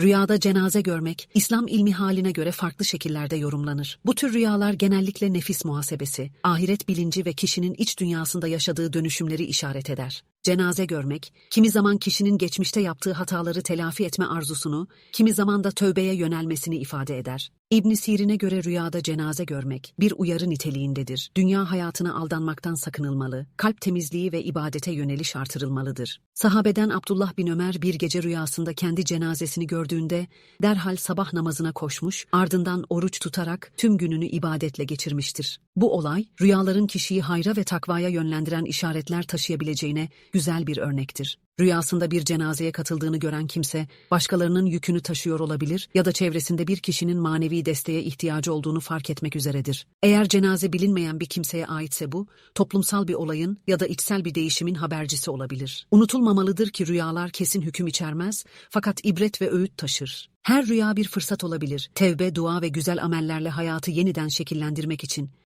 Rüyada cenaze görmek, İslam ilmi haline göre farklı şekillerde yorumlanır. Bu tür rüyalar genellikle nefis muhasebesi, ahiret bilinci ve kişinin iç dünyasında yaşadığı dönüşümleri işaret eder. Cenaze görmek, kimi zaman kişinin geçmişte yaptığı hataları telafi etme arzusunu, kimi zaman da tövbeye yönelmesini ifade eder. İbn Sirin'e göre rüyada cenaze görmek bir uyarı niteliğindedir. Dünya hayatına aldanmaktan sakınılmalı, kalp temizliği ve ibadete yöneliş artırılmalıdır. Sahabeden Abdullah bin Ömer bir gece rüyasında kendi cenazesini gördüğünde derhal sabah namazına koşmuş, ardından oruç tutarak tüm gününü ibadetle geçirmiştir. Bu olay, rüyaların kişiyi hayra ve takvaya yönlendiren işaretler taşıyabileceğine güzel bir örnektir. Rüyasında bir cenazeye katıldığını gören kimse, başkalarının yükünü taşıyor olabilir ya da çevresinde bir kişinin manevi desteğe ihtiyacı olduğunu fark etmek üzeredir. Eğer cenaze bilinmeyen bir kimseye aitse bu, toplumsal bir olayın ya da içsel bir değişimin habercisi olabilir. Unutulmamalıdır ki rüyalar kesin hüküm içermez, fakat ibret ve öğüt taşır. Her rüya bir fırsat olabilir. Tevbe, dua ve güzel amellerle hayatı yeniden şekillendirmek için.